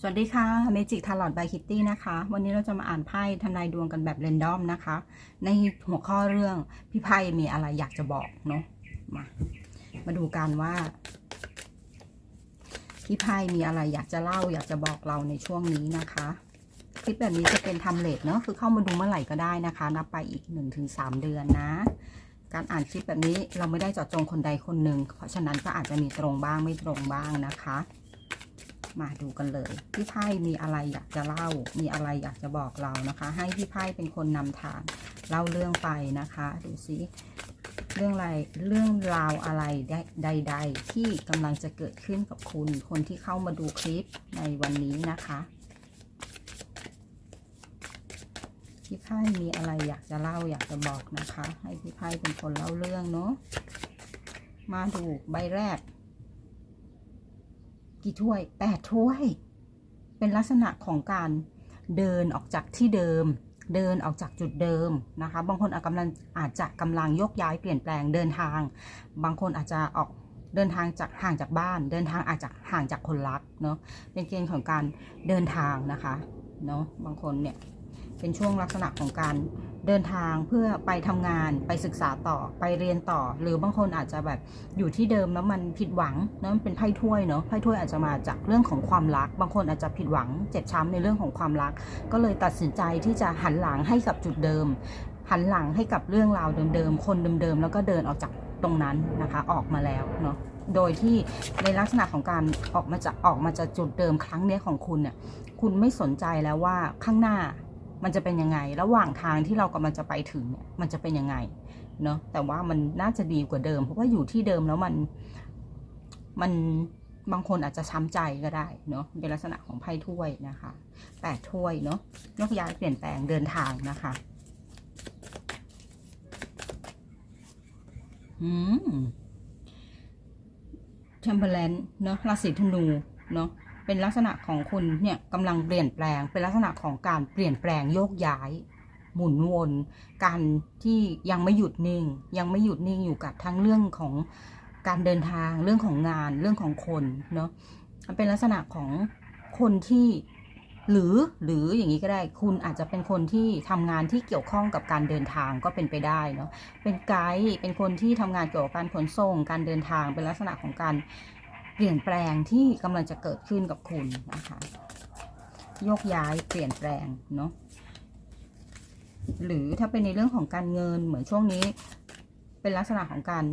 สวัสดีค่ะเมจิกทาร์ลอตบายคิตตี้นะคะ วันนี้เราจะมาอ่านไพ่ทำนายดวงกันแบบเรนดอมนะคะ ในหัวข้อเรื่องพี่ไพ่มีอะไรอยากจะบอกเนาะมามาดูกันว่า พี่ไพ่มีอะไรอยากจะเล่าอยากจะบอกเราในช่วงนี้นะคะคลิปแบบนี้จะเป็นทำเลทเนาะคือเข้ามาดูเมื่อไหร่ก็ได้นะคะ นับไปอีก 1-3 เดือนนะ การอ่านคลิปแบบนี้เราไม่ได้เจาะจงคนใดคนหนึ่งเพราะฉะนั้นก็อาจจะมีตรงบ้างไม่ตรงบ้างนะคะ มาดูกันเลย พี่ไพ่มีอะไรอยากจะเล่า มีอะไรอยากจะบอกเรานะคะ ให้พี่ไพ่เป็นคนนำทางเล่าเรื่องไปนะคะ ดูซิเรื่องอะไรเรื่องราวอะไรใด ๆ ที่กำลังจะเกิดขึ้นกับคุณ คนที่เข้ามาดูคลิปในวันนี้นะคะพี่ไพ่มีอะไรอยากจะเล่าอยากจะบอกนะคะ ให้พี่ไพ่เป็นคนเล่าเรื่องเนาะมาดูใบแรก กี่ถ้วยแปดถ้วย เป็นลักษณะของการเดินออกจากที่เดิม เดินออกจากจุดเดิมนะคะ บางคนอาจกำลังอาจจะกำลังยกย้ายเปลี่ยนแปลงเดินทาง บางคนอาจจะออกเดินทางจากห่างจากบ้าน เดินทางอาจจะห่างจากคนรักเนาะเป็นเกณฑ์ของการเดินทางนะคะเนาะบางคนเนี่ยเป็นช่วงลักษณะของการ เดินทางเพื่อไปทำงานไปศึกษาต่อไปเรียนต่อ หรือบางคนอาจจะแบบอยู่ที่เดิมแล้วมันผิดหวังเนาะมันเป็นไพ่ถ้วยเนาะไพ่ถ้วยอาจจะมาจากเรื่องของความรัก บางคนอาจจะผิดหวังเจ็บช้ำในเรื่องของความรัก ก็เลยตัดสินใจที่จะหันหลังให้กับจุดเดิม หันหลังให้กับเรื่องราวเดิมๆคนเดิมๆแล้วก็เดินออกจากตรงนั้นนะคะออกมาแล้วเนาะโดยที่ในลักษณะของการออกมาจากออกมาจากจุดเดิมครั้งนี้ของคุณเนี่ยคุณไม่สนใจแล้วว่าข้างหน้า มันจะเป็นยังไง ระหว่างทางที่เรากำลังจะไปถึงเนี่ยมันจะเป็นยังไงเนาะแต่ว่ามันน่าจะดีกว่าเดิม เพราะว่าอยู่ที่เดิมแล้วมันมันบางคนอาจจะช้ำใจก็ได้เนาะเป็นลักษณะของไพ่ถ้วยนะคะแปดถ้วยเนาะยกย้ายเปลี่ยนแปลงเดินทางนะคะอืมเทมเ e อร์แลนเนาะราศีธนูเนาะ เป็นลักษณะของคุณเนี่ยกำลังเปลี่ยนแปลง เป็นลักษณะของการเปลี่ยนแปลงโยกย้าย หมุนวน การที่ยังไม่หยุดนิ่ง ยังไม่หยุดนิ่งอยู่กับทั้งเรื่องของการเดินทางเรื่องของงานเรื่องของคนเนาะมันเป็นลักษณะของคนที่หรือหรืออย่างนี้ก็ได้คุณอาจจะเป็นคนที่ทำงานที่เกี่ยวข้องกับการเดินทางก็เป็นไปได้เนาะเป็นไกด์เป็นคนที่ทำงานเกี่ยวกับการขนส่ง การเดินทางเป็นลักษณะของการ เปลี่ยนแปลงที่กำลังจะเกิดขึ้นกับคุณนะคะโยกย้ายเปลี่ยนแปลงเนาะหรือถ้าเป็นในเรื่องของการเงินเหมือนช่วงนี้ เป็นลักษณะของการ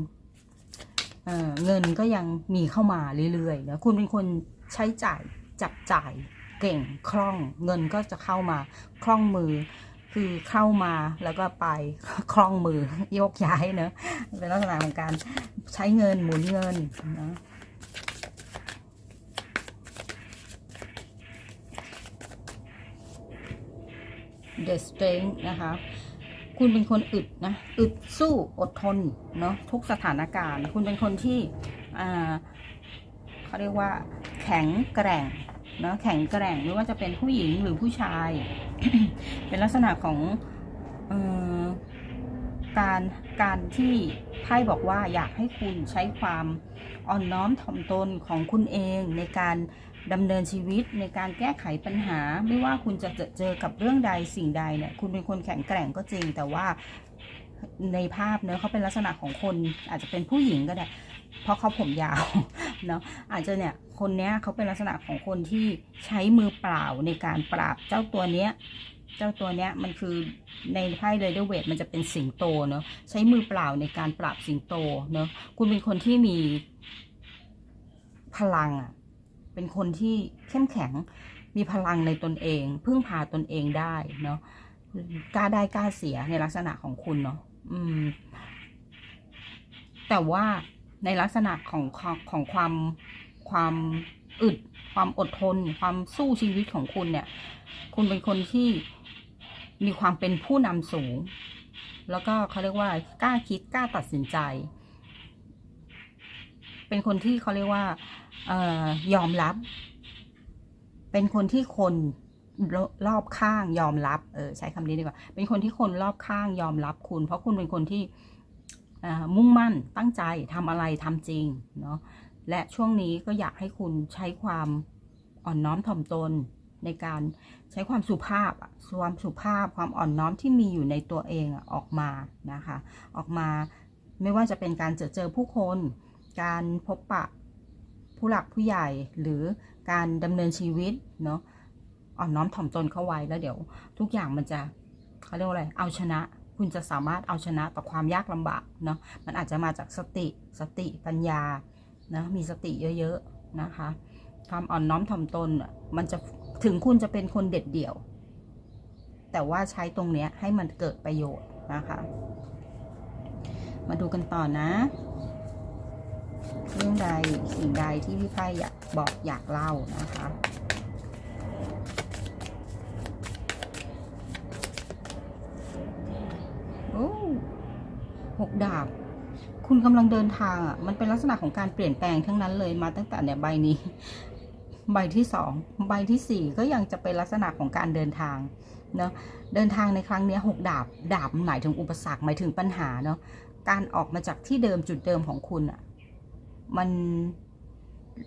เเงินก็ยังมีเข้ามาเรื่อยๆนะคุณเป็นคนใช้จ่ายจับจ่ายเก่งคล่องเงินก็จะเข้ามาคล่องมือ คือเข้ามาแล้วก็ไปคล่องมือโยกย้ายเนะเป็นลักษณะของการใช้เงินหมุนเงินนะ The Strength นะคะคุณเป็นคนอึดนะอึดสู้อดทนเนาะทุกสถานการณ์ คุณเป็นคนที่เขาเรียกว่า แข็งแกร่งเนาะแข็งแกร่งไม่ว่าจะเป็นผู้หญิงหรือผู้ชาย เป็นลักษณะของออการการที่ไพ่บอกว่าอยากให้คุณใช้ความอ่อนน้อมถ่อมตนของคุณเองในการ ดำเนินชีวิตในการแก้ไขปัญหา ไม่ว่าคุณจะเจอกับเรื่องใดสิ่งใดเนี่ยคุณเป็นคนแข็งแกร่งก็จริง แต่ว่าในภาพเนอะเขาเป็นลักษณะของคนอาจจะเป็นผู้หญิงก็ได้ เพราะเขาผมยาวเนาะอาจจะเนี่ยคนเนี้ยเขาเป็นลักษณะของคนที่ใช้มือเปล่าในการปราบเจ้าตัวเนี้ยเจ้าตัวเนี้ยมันคือในไพ่เรเดเวทมันจะเป็นสิงโตเนาะใช้มือเปล่าในการปราบสิงโตเนาะคุณเป็นคนที่มีพลังอะ เป็นคนที่เข้มแข็งมีพลังในตนเอง พึ่งพาตนเองได้เนาะกล้าได้กล้าเสียในลักษณะของคุณเนาะอืม แต่ว่าในลักษณะของของของความความอึด ความอดทน ความสู้ชีวิตของคุณเนี่ย คุณเป็นคนที่มีความเป็นผู้นำสูง แล้วก็เขาเรียกว่ากล้าคิดกล้าตัดสินใจ เป็นคนที่เขาเรียกว่าเอ่อยอมรับ เป็นคนที่คนรอบข้างยอมรับ เออใช้คำนี้ดีกว่า เป็นคนที่คนรอบข้างยอมรับคุณ เพราะคุณเป็นคนที่มุ่งมั่นตั้งใจทำอะไรทำจริงเนาะ และช่วงนี้ก็อยากให้คุณใช้ความอ่อนน้อมถ่อมตนในการใช้ความสุภาพความสุภาพ ความอ่อนน้อมที่มีอยู่ในตัวเองออกมานะคะ ออกมาไม่ว่าจะเป็นการเจอเจอผู้คน การพบปะผู้หลักผู้ใหญ่หรือการดำเนินชีวิตเนาะอ่อนน้อมถ่อมตนเข้าไว้แล้วเดี๋ยว ทุกอย่างมันจะเขาเรียกว่าอะไรเอาชนะ คุณจะสามารถเอาชนะต่อความยากลำบากเนาะมันอาจจะมาจากสติสติปัญญานะมีสติเยอะๆนะคะ ความอ่อนน้อมถ่อมตนมันจะถึงคุณจะเป็นคนเด็ดเดี่ยว แต่ว่าใช้ตรงเนี้ยให้มันเกิดประโยชน์นะคะ มาดูกันต่อนะ เรื่องใดสิ่งใดที่พี่ไพ่อยากบอกอยากเล่านะคะโอ้หกดาบ คุณกำลังเดินทางอะมันเป็นลักษณะของการเปลี่ยนแปลงทั้งนั้นเลยมาตั้งแต่เนี่ยใบนี้ ใบที่สองใบที่สี่ก็ยังจะเป็นลักษณะของการเดินทางเนาะเดินทางในครั้งนี้หกดาบ ดาบหมายถึงอุปสรรคหมายถึงปัญหาเนาะการออกมาจากที่เดิมจุดเดิมของคุณอะ มัน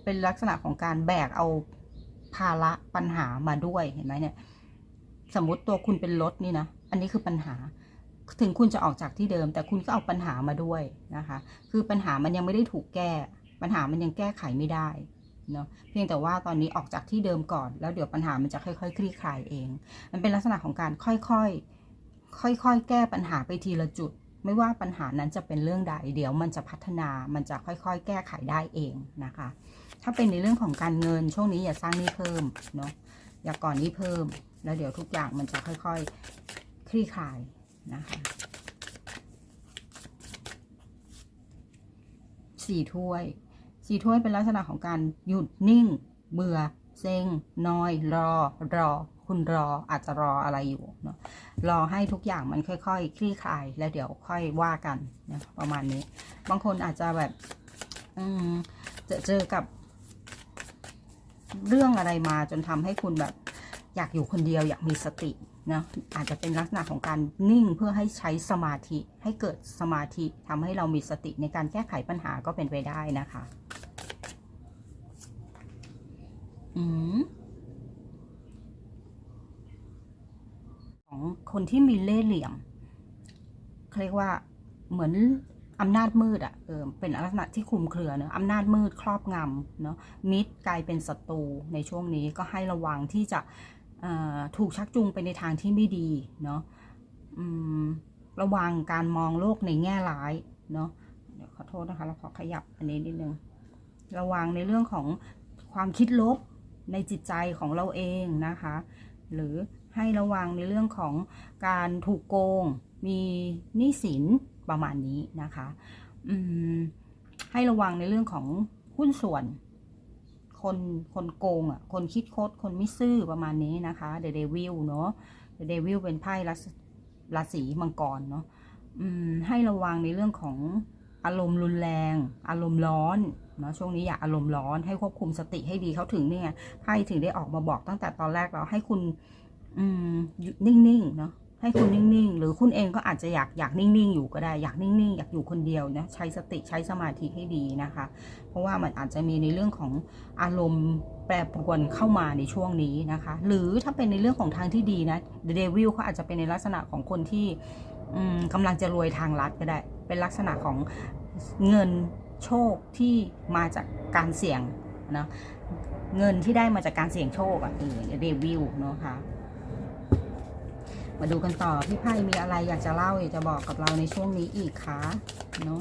เป็นลักษณะของการแบกเอาภาระปัญหามาด้วยเห็นไหมเนี่ย สมมติตัวคุณเป็นรถนี่นะอันนี้คือปัญหา ถึงคุณจะออกจากที่เดิม แต่คุณก็เอาปัญหามาด้วยนะคะ คือปัญหามันยังไม่ได้ถูกแก้ ปัญหามันยังแก้ไขไม่ได้เนาะเพียงแต่ว่าตอนนี้ออกจากที่เดิมก่อนแล้วเดี๋ยวปัญหามันจะค่อยๆ คลี่คลายเอง มันเป็นลักษณะของการค่อยๆ ค่อยๆ แก้ปัญหาไปทีละจุด ไม่ว่าปัญหานั้นจะเป็นเรื่องใด เดี๋ยวมันจะพัฒนา มันจะค่อยๆ แก้ไขได้เองนะคะ ถ้าเป็นในเรื่องของการเงินช่วงนี้อย่าสร้างหนี้เพิ่มเนาะ อย่าก่อนหนี้เพิ่ม แล้วเดี๋ยวทุกอย่างมันจะค่อยๆ คลี่คลายนะคะสี่ถ้วยสี่ถ้วยเป็นลักษณะของการหยุดนิ่ง เบื่อ เซ็งนอย รอ รอ คุณรออาจจะรออะไรอยู่เนาะ รอให้ทุกอย่างมันค่อยๆคลี่คลาย แล้วเดี๋ยวค่อยว่ากันนะประมาณนี้ บางคนอาจจะแบบ อืมจอเจอกับ เรื่องอะไรมาจนทำให้คุณแบบ อยากอยู่คนเดียวอยากมีสตินะอาจจะเป็นลักษณะของการนิ่งเพื่อให้ใช้สมาธิให้เกิดสมาธิทำให้เรามีสติในการแก้ไขปัญหาก็เป็นไปได้นะคะ อืม ของ คนที่มีเล่ห์เหลี่ยมเขาเรียกว่าเหมือนอำนาจมืดอะ่ะเออเป็นลักษณะที่คลุมเครือเนอะอำนาจมืดครอบงำเนาะมิตรกลายเป็นศัตรูในช่วงนี้ก็ให้ระวังที่จะถูกชักจูงไปในทางที่ไม่ดีเนาะระวังการมองโลกในแง่ร้ายเนาะเดี๋ยวขอโทษนะคะเราขอขยับอันนี้นิดนึงระวังในเรื่องของความคิดลบในจิตใจของเราเองนะคะ หรือ ให้ระวังในเรื่องของการถูกโกง มีหนี้สินประมาณนี้นะคะอืมให้ระวังในเรื่องของหุ้นส่วน คนคนโกงอะคนคิดคด คนไม่ซื่อประมาณนี้นะคะเดเดวิลเนาะเดเดวิลเป็นไพ่ราศีราศีมังกรเนาะอืมให้ระวังในเรื่องของอารมณ์รุนแรง อารมณ์ร้อนเนาะช่วงนี้อย่าอารมณ์ร้อนให้ควบคุมสติให้ดีเขาถึงเนี่ยไพ่ถึงได้ออกมาบอกตั้งแต่ตอนแรกแล้วให้คุณ อืมนิ่งๆเนาะให้คุณนิ่งๆ หรือคุณเองก็อาจจะอยากอยากนิ่งๆ อยู่ก็ได้ อยากนิ่งๆ อยากอยู่คนเดียวนะใช้สติใช้สมาธิให้ดีนะคะ เพราะว่ามันอาจจะมีในเรื่องของอารมณ์แปรปรวนเข้ามาในช่วงนี้นะคะ หรือถ้าเป็นในเรื่องของทางที่ดีนะเดวิลเขาอาจจะเป็นในลักษณะของคนที่กำลังจะรวยทางลัดก็ได้ เป็นลักษณะของเงินโชคที่มาจากการเสี่ยงนะเงินที่ได้มาจากการเสี่ยงโชคอะเออเดวิลเนาะค่ะ มาดูกันต่อพี่ไพ่มีอะไรอยากจะเล่าอยากจะบอกกับเราในช่วงนี้อีกคะเนาะ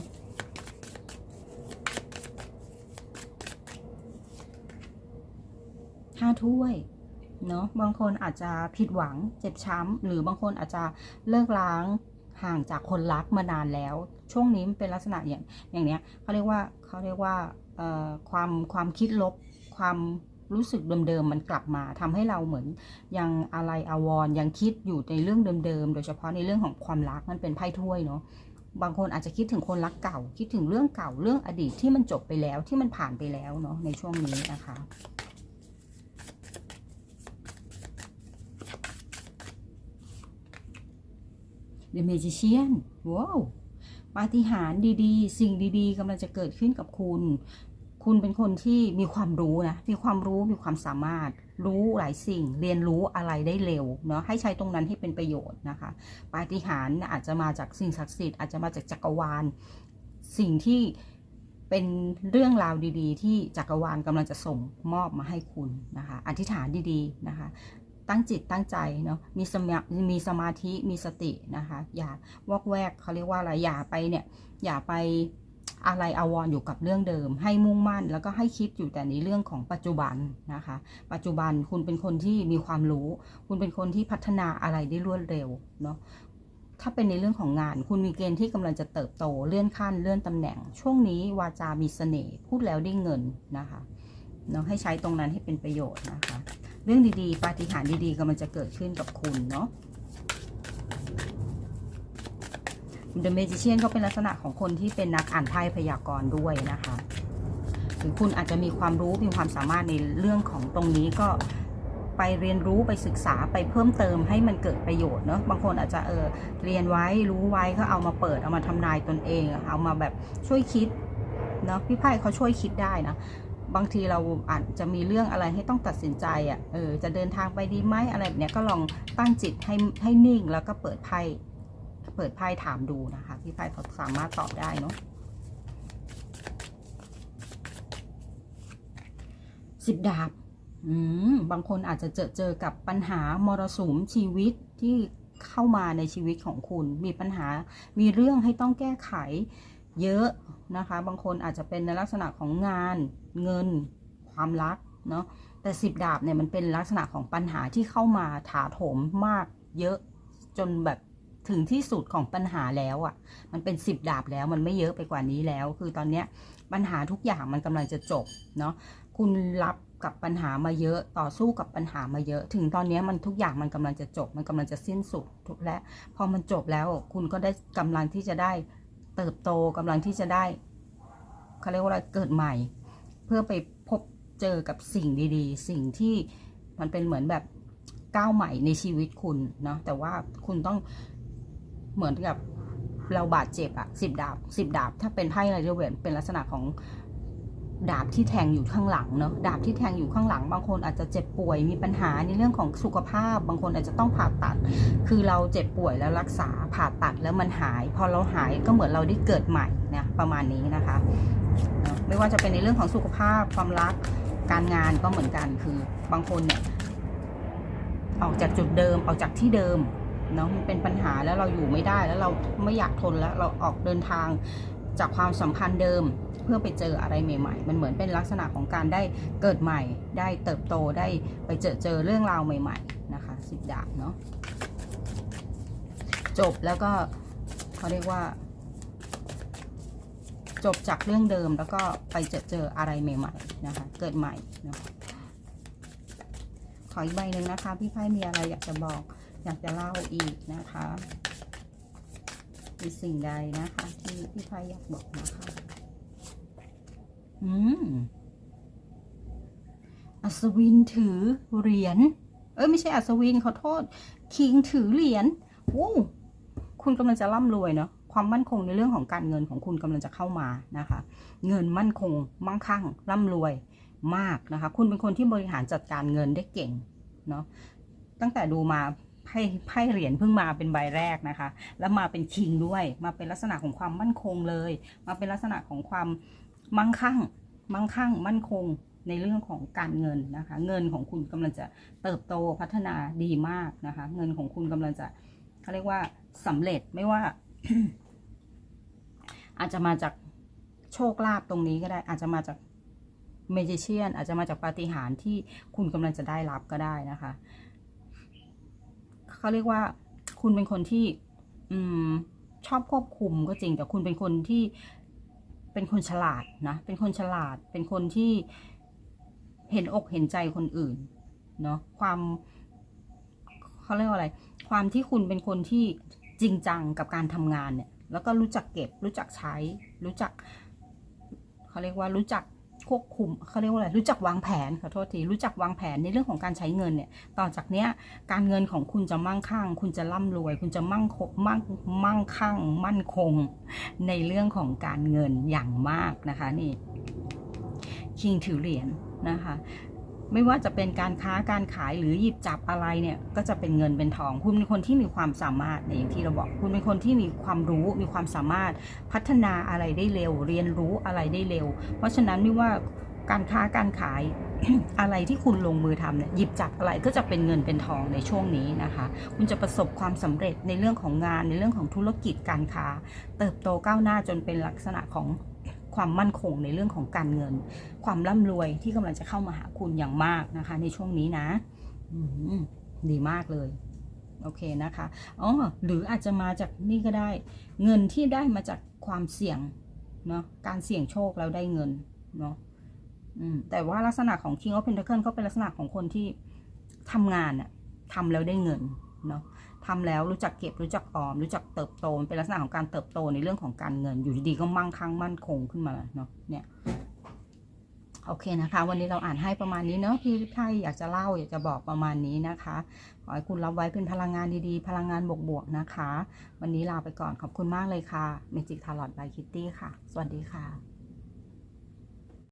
ห้าถ้วยเนาะบางคนอาจจะผิดหวังเจ็บช้ำ หรือบางคนอาจจะเลิกล้างห่างจากคนรักมานานแล้ว ช่วงนี้มันเป็นลักษณะอย่างอย่างเนี้ยเขาเรียกว่าเขาเรียกว่าเอ่อความความคิดลบความ รู้สึกเดิมๆมันกลับมาทำให้เราเหมือนยังอะไรอาวรณ์ยังคิดอยู่ในเรื่องเดิมๆโดยเฉพาะในเรื่องของความรักมันเป็นไพ่ถ้วยเนาะบางคนอาจจะคิดถึงคนรักเก่า คิดถึงเรื่องเก่าเรื่องอดีตที่มันจบไปแล้วที่มันผ่านไปแล้วเนาะในช่วงนี้นะคะ The Magician ว้าวปาฏิหาริย์ดีๆ สิ่งดีๆกำลังจะเกิดขึ้นกับคุณ คุณเป็นคนที่มีความรู้นะ มีความรู้ มีความสามารถ รู้หลายสิ่ง เรียนรู้อะไรได้เร็วเนาะ ให้ใช้ตรงนั้นให้เป็นประโยชน์นะคะ ปาฏิหาริย์อาจจะมาจากสิ่งศักดิ์สิทธิ์ อาจจะมาจากจักรวาล สิ่งที่เป็นเรื่องราวดีๆ ที่จักรวาลกำลังจะส่งมอบมาให้คุณนะคะ อธิษฐานดีๆนะคะ ตั้งจิตตั้งใจเนาะ มีสมามีสมาธิ มีสตินะคะ อย่าวอกแวกเขาเรียกว่าอะไร อย่าไปเนี่ย อย่าไป อะไรอาวรณ์อยู่กับเรื่องเดิม ให้มุ่งมั่น แล้วก็ให้คิดอยู่แต่ในเรื่องของปัจจุบันนะคะ ปัจจุบันคุณเป็นคนที่มีความรู้ คุณเป็นคนที่พัฒนาอะไรได้รวดเร็วเนาะถ้าเป็นในเรื่องของงาน คุณมีเกณฑ์ที่กำลังจะเติบโตเลื่อนขั้นเลื่อนตำแหน่ง ช่วงนี้วาจามีเสน่ห์พูดแล้วได้เงินนะคะเนาะให้ใช้ตรงนั้นให้เป็นประโยชน์นะคะ เรื่องดีๆ ปาฏิหาริย์ดีๆกำลังจะเกิดขึ้นกับคุณเนาะ The Magician ก็เป็นลักษณะของคนที่เป็นนักอ่านไพ่พยากรณ์ด้วยนะคะถึงคุณอาจจะมีความรู้มีความสามารถในเรื่องของตรงนี้ก็ไปเรียนรู้ไปศึกษาไปเพิ่มเติมให้มันเกิดประโยชน์เนาะบางคนอาจจะเออเรียนไว้รู้ไว้ก็เอามาเปิดเอามาทำนายตนเองเอามาแบบช่วยคิดเนาะพี่ไพ่เขาช่วยคิดได้นะบางทีเราอาจจะมีเรื่องอะไรให้ต้องตัดสินใจอะ่ะเออจะเดินทางไปดีไหมอะไรแบบเนี้ยก็ลองตั้งจิตให้ให้นิ่งแล้วก็เปิดไพ่ เปิดไพ่ถามดูนะคะ พี่ไพ่เขาสามารถตอบได้เนาะสิบดาบ อืม บางคนอาจจะเจอเจอกับปัญหามรสุมชีวิตที่เข้ามาในชีวิตของคุณ มีปัญหา มีเรื่องให้ต้องแก้ไขเยอะนะคะ บางคนอาจจะเป็นในลักษณะของงาน เงิน ความรัก เนาะ แต่สิบดาบเนี่ยมันเป็นลักษณะของปัญหาที่เข้ามาถาโถมมากเยอะจนแบบ ถึงที่สุดของปัญหาแล้วอะ่ะ มันเป็นสิบดาบแล้วมันไม่เยอะไปกว่านี้แล้ว คือตอนเนี้ยปัญหาทุกอย่างมันกำลังจะจบเนาะคุณรับกับปัญหามาเยอะต่อสู้กับปัญหามาเยอะ ถึงตอนนี้มันทุกอย่างมันกำลังจะจบ มันกำลังจะสิ้นสุดทุกและพอมันจบแล้วคุณก็ได้กำลังที่จะได้เติบโตกำลังที่จะได้เขาเรียกว่าอะไรเกิดใหม่ เพื่อไปพบเจอกับสิ่งดีๆ สิ่งที่มันเป็นเหมือนแบบก้าวใหม่ในชีวิตคุณเนาะแต่ว่าคุณต้อง เหมือนกับเราบาดเจ็บอะสิบดาบสิบดาบ ถ้าเป็นไพ่ไรเดเวนเป็นลักษณะของดาบที่แทงอยู่ข้างหลังเนาะดาบที่แทงอยู่ข้างหลัง บางคนอาจจะเจ็บป่วยมีปัญหาในเรื่องของสุขภาพ บางคนอาจจะต้องผ่าตัด คือเราเจ็บป่วยแล้วรักษาผ่าตัดแล้วมันหาย พอเราหายก็เหมือนเราได้เกิดใหม่นะประมาณนี้นะคะ ไม่ว่าจะเป็นในเรื่องของสุขภาพความรักการงานก็เหมือนกันคือบางคนเนี่ยออกจากจุดเดิมออกจากที่เดิม เนาะมันเป็นปัญหาแล้วเราอยู่ไม่ได้แล้วเราไม่อยากทนแล้วเราออกเดินทางจากความสัมพันธ์เดิมเพื่อไปเจออะไรใหม่ ๆ มันเหมือนเป็นลักษณะของการได้เกิดใหม่ ได้เติบโตได้ไปเจอเจอเรื่องราวใหม่ ๆ นะคะสิบดาบเนาะจบแล้วก็เขาเรียกว่า จบจากเรื่องเดิมแล้วก็ไปเจอเจออะไรใหม่ ๆ นะคะ เกิดใหม่นะะขออีกใบหนึ่งนะคะ พี่ไพ่มีอะไรอยากจะบอก อยากจะเล่าอีกนะคะมีสิ่งใดนะคะ ที่พี่ไพ่อยากบอกนะคะ อืมอัศวินถือเหรียญ เอ้ยไม่ใช่อัศวินขอโทษ คิงถือเหรียญโอ้คุณกำลังจะร่ำรวยเนาะความมั่นคงในเรื่องของการเงินของคุณกำลังจะเข้ามานะคะ เงินมั่นคง มั่งคั่ง ร่ำรวยมากนะคะ คุณเป็นคนที่บริหารจัดการเงินได้เก่งเนาะตั้งแต่ดูมา ไพ่ไพ่เหรียญเพิ่งมาเป็นใบแรกนะคะ แล้วมาเป็นคิงด้วย มาเป็นลักษณะของความมั่นคงเลย มาเป็นลักษณะของความมั่งคั่ง มั่งคั่ง มั่นคงในเรื่องของการเงินนะคะ เงินของคุณกำลังจะเติบโตพัฒนาดีมากนะคะ เงินของคุณกำลังจะเขาเรียกว่าสำเร็จไม่ว่า อาจจะมาจากโชคลาภตรงนี้ก็ได้ อาจจะมาจากเมจิเชียนอาจจะมาจากปาฏิหาริย์ที่คุณกำลังจะได้รับก็ได้นะคะ เขาเรียกว่า คุณเป็นคนที่ อืม ชอบควบคุมก็จริง แต่คุณเป็นคนที่เป็นคนฉลาดนะ เป็นคนฉลาด เป็นคนที่เห็นอกเห็นใจคนอื่น เนาะ ความเขาเรียกว่าอะไร ความที่คุณเป็นคนที่จริงจังกับการทำงานเนี่ย แล้วก็รู้จักเก็บ รู้จักใช้ รู้จักเขาเรียกว่ารู้จัก ควบคุมเขาเรียกว่าอะไรรู้จักวางแผนขอโทษทีรู้จักวางแผนในเรื่องของการใช้เงินเนี่ยต่อจากเนี้ยการเงินของคุณจะมั่งคั่ง คุณจะร่ำรวย คุณจะมั่งคมั่งมั่งคั่ง มั่นคง ในเรื่องของการเงินอย่างมากนะคะนี่คิงถือเหรียญนะคะ ไม่ว่าจะเป็นการค้าการขายหรือหยิบจับอะไรเนี่ยก็จะเป็นเงินเป็นทอง คุณเป็นคนที่มีความสามารถในอย่างที่เราบอก คุณเป็นคนที่มีความรู้มีความสามารถพัฒนาอะไรได้เร็ว เรียนรู้อะไรได้เร็ว เพราะฉะนั้นไม่ว่าการค้าการขายอะไรที่คุณลงมือทำเนี่ยหยิบจับอะไรก็จะเป็นเงินเป็นทองในช่วงนี้นะคะ คุณจะประสบความสำเร็จในเรื่องของงานในเรื่องของธุรกิจการค้า เติบโตก้าวหน้าจนเป็นลักษณะของ ความมั่นคงในเรื่องของการเงิน ความร่ำรวยที่กำลังจะเข้ามาหาคุณอย่างมากนะคะ ในช่วงนี้นะดีมากเลยโอเคนะคะอ๋อหรืออาจจะมาจากนี่ก็ได้ เงินที่ได้มาจากความเสี่ยงเนาะการเสี่ยงโชคแล้วได้เงินเนาะอืมแต่ว่าลักษณะของ King of Pentacle ก็เป็นลักษณะของคนที่ทำงานอะทำแล้วได้เงินเนาะ ทำแล้วรู้จักเก็บรู้จักออม รู้จักเติบโตมันเป็นลักษณะของการเติบโตในเรื่องของการเงิน อยู่ดีๆก็มั่งคั่งมั่นคงขึ้นมาเนาะเนี่ยโอเคนะคะ วันนี้เราอ่านให้ประมาณนี้เนาะพี่ไทยอยากจะเล่าอยากจะบอกประมาณนี้นะคะขอให้คุณรับไว้เป็นพลังงานดีๆ พลังงานบวกๆนะคะ วันนี้ลาไปก่อนขอบคุณมากเลยค่ะเมจิกทาร์ลอตบายคิตตี้ค่ะ สวัสดีค่ะ